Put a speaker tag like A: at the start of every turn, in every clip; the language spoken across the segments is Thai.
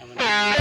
A: ล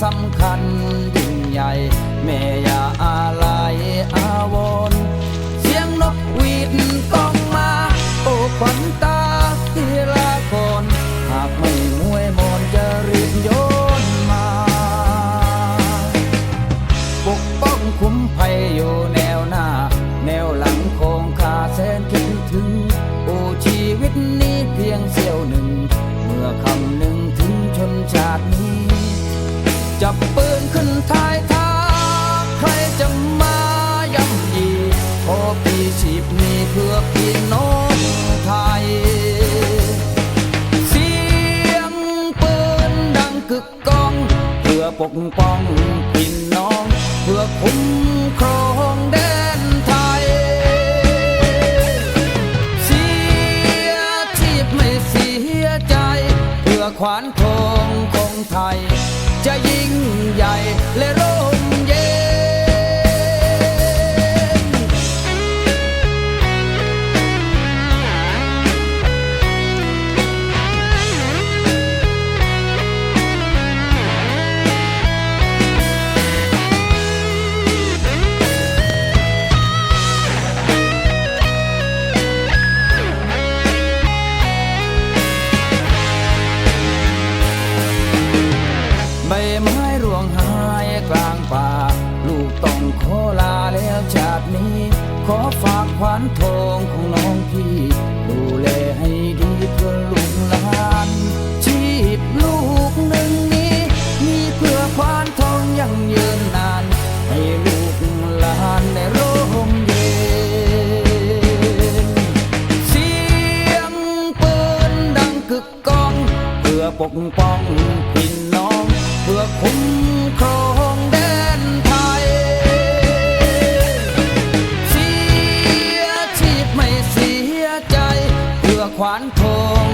A: สำคัญยิ่งใหญ่แม่ยาอาลา จับปืนขึ้นท้ายทางใครจะมาย่ำยีขอปีชีพนี้เพื่อพี่น้องไทย เสียงปืนดังกึกก้อง เพื่อปกป้องพี่น้อง เพื่อคุ้มครองแดนไทย เสียชีพไม่เสียใจ เพื่อขวานทองของไทย จะยิ่งใหญ่และร่มเบไม้ร่วงหายกลางป่า ลูกต้องขอลาแล้วชาตินี้ ขอฝากขวานทองของน้องพี่ ดูแลให้ดีเพื่อลูกหลานชีพลูกหนึ่งนี้ มีเพื่อขวานทองยังยืนนาน ให้ลูกหลานได้ร่มเย็นเสียงปืนดังกึกก้อง เพื่อปกป้อง ขวานทง